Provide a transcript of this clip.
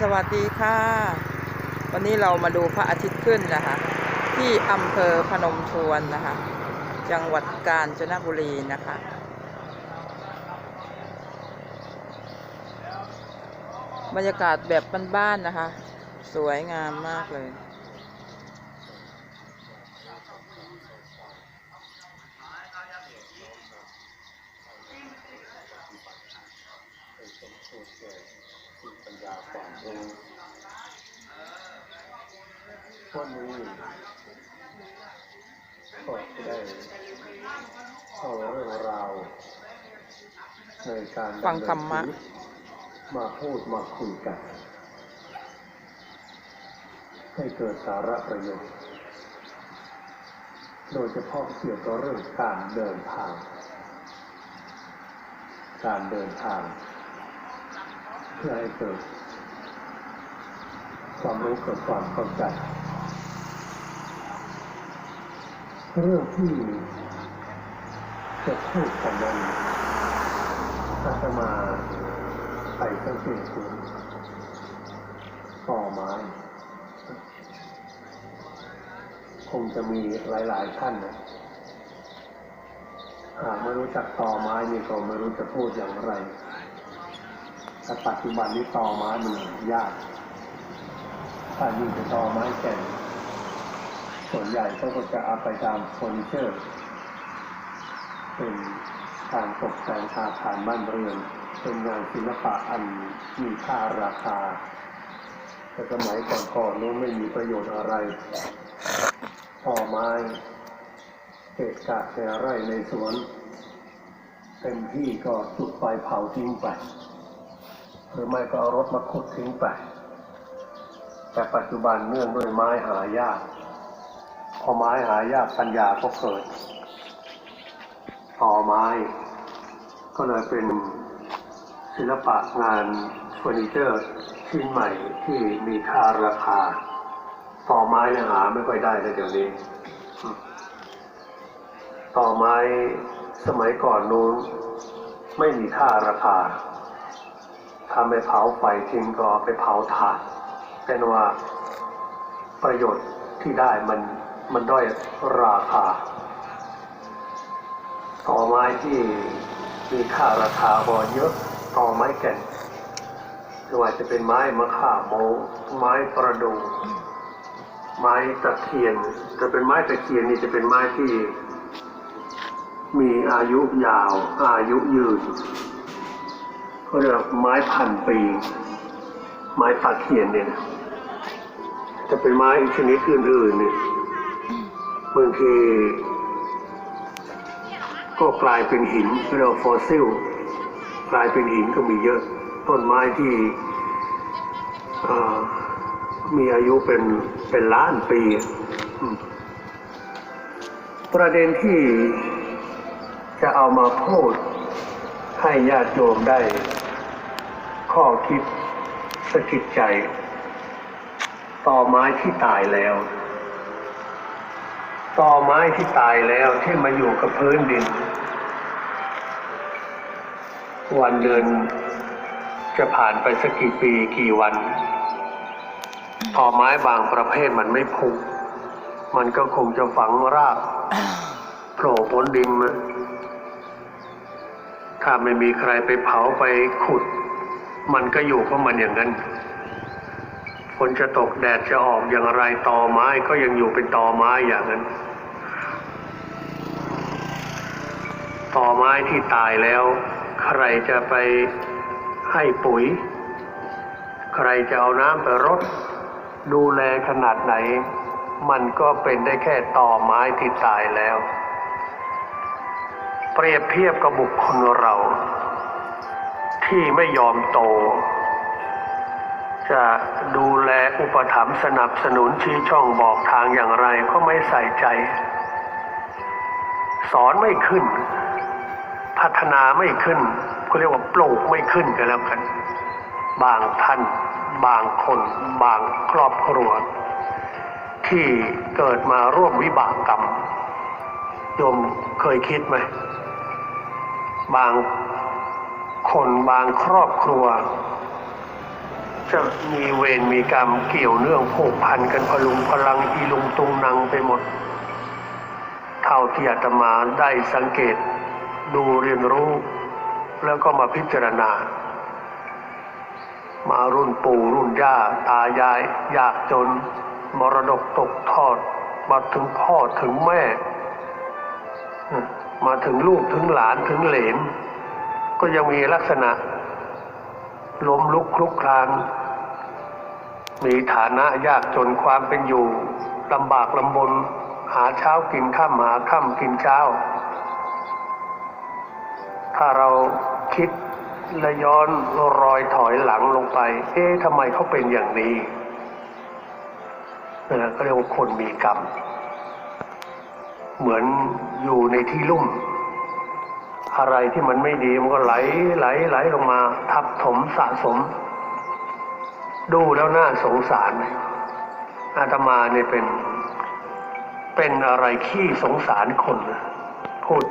สวัสดีค่ะ วันนี้เรามาดูพระอาทิตย์ขึ้นนะคะ ที่อำเภอพนมทวนนะคะ จังหวัดกาญจนบุรีนะคะ บรรยากาศแบบบ้านๆนะคะ สวยงามมากเลย ปัญญาความรู้วันนี้ก็ได้เอาเรื่องราวในการฟังธรรมะดำเนินชีวิตมาพูดมาคุยกัน ให้เกิดสาระประโยชน์ โดยเฉพาะเกี่ยวกับเรื่องการเดินทาง การเดินทาง เพื่อให้เกิด ความรู้เกิดความเข้าใจเรื่องที่จะพูดกันนั้นอาตมาไปสังเกตดูต่อไม้คงจะมีหลาย ๆ ท่านนะหากไม่รู้จักต่อไม้นี่ก็ไม่รู้จะพูดอย่างไร แต่ปัจจุบันนี้ตอไม้มันยากถ้ายิ่งจะตอไม้แก่นส่วนใหญ่ก็จะเอาไปตามเฟอร์นิเจอร์ เป็นการตกแต่งอาคารบ้านเรือน เป็นงานศิลปะอันมีค่าราคา แต่สมัยก่อนๆนู้นไม่มีประโยชน์อะไรตอไม้เกะกะในไร่ในสวนเต็มที่ก็จุดไฟเผาทิ้งไป หรือไม่ก็เอารถมาขุดทิ้งไป แต่ปัจจุบันเนื่องด้วยไม้หายาก พอไม้หายากปัญญาก็เกิดต่อไม้ ก็เลยเป็นศิลปะงานเฟอร์นิเจอร์ชิ้นใหม่ที่มีค่าราคาต่อไม้เนี่ยหาไม่ค่อยได้เลยเดี๋ยวนี้ ต่อไม้สมัยก่อนนู้นไม่มีค่าราคา ถ้าไม่เผาไฟทิ้งก็ไปเผาถ่านเป็นว่าประโยชน์ที่ได้มันมันด้อยราคา ต่อไม้ที่มีค่าราคาพอเยอะต่อไม้แก่นไม่ว่าจะเป็นไม้มะข่าโมไม้ประดู่ไม้ตะเคียนจะเป็นไม้ตะเคียนนี่จะเป็นไม้ที่ มีอายุยาว อายุยืน เรียกว่าไม้พันปี ไม้ตะเคียนเนี่ยนะจะเป็นไม้ชนิดอื่นๆเนี่ยบางทีก็กลายเป็นหินเรียกว่าฟอสซิล กลายเป็นหินก็มีเยอะ ต้นไม้ที่มีอายุเป็นเป็นล้านปี ประเด็นที่จะเอามาพูดให้ญาติโยมได้ ข้อคิดสะกิดใจ ต่อไม้ที่ตายแล้ว ต่อไม้ที่ตายแล้วที่มาอยู่กับพื้นดิน วันเดือนจะผ่านไปสักกี่ปีกี่วัน ต่อไม้บางประเภทมันไม่พุมันก็คงจะฝังรากโผล่พ้นดินมาถ้าไม่มีใครไปเผาไปขุด มันก็อยู่ของมันอย่างนั้นฝนจะตกแดดจะออกอย่างไรตอไม้ก็ยังอยู่เป็นตอไม้อย่างนั้นตอไม้ที่ตายแล้ว ใครจะไปให้ปุ๋ย ใครจะเอาน้ำไปรดดูแลขนาดไหน มันก็เป็นได้แค่ตอไม้ที่ตายแล้ว เปรียบเทียบกับบุคคลเรา ที่ไม่ยอมโต จะดูแลอุปถัมภ์สนับสนุนชี้ช่องบอกทางอย่างไรก็ไม่ใส่ใจ สอนไม่ขึ้น พัฒนาไม่ขึ้นก็เรียกว่าปลูกไม่ขึ้นกันแล้วกัน บางท่าน บางคน บางครอบครัว ที่เกิดมาร่วมวิบากกรรมโยมเคยคิดไหมบาง คนบางครอบครัว จะมีเวรมีกรรมเกี่ยวเนื่องผูกพันกันพลุงพลังอีลุงตุงนังไปหมด เท่าที่อาตมาได้สังเกตดูเรียนรู้ แล้วก็มาพิจารณา มารุ่นปู่รุ่นย่าตายายยากจน มรดกตกทอด มาถึงพ่อถึงแม่ มาถึงลูกถึงหลานถึงเหลน ก็ยังมีลักษณะล้มลุกคลุกคลาน มีฐานะยากจนความเป็นอยู่ลำบากลำบน หาเช้ากินข้ามหาค่ำกินเช้า ถ้าเราคิดและย้อนรอยถอยหลังลงไป เอ๊ะทำไมเขาเป็นอย่างนี้นะก็เรียกว่าคนมีกรรม เหมือนอยู่ในที่ลุ่ม อะไรที่มันไม่ดีมันก็ไหลไหลไหลลงมา ทับถมสะสม ดูแล้วน่าสงสารอาตมาเนี่ยเป็น เป็นอะไรขี้สงสารคนพูด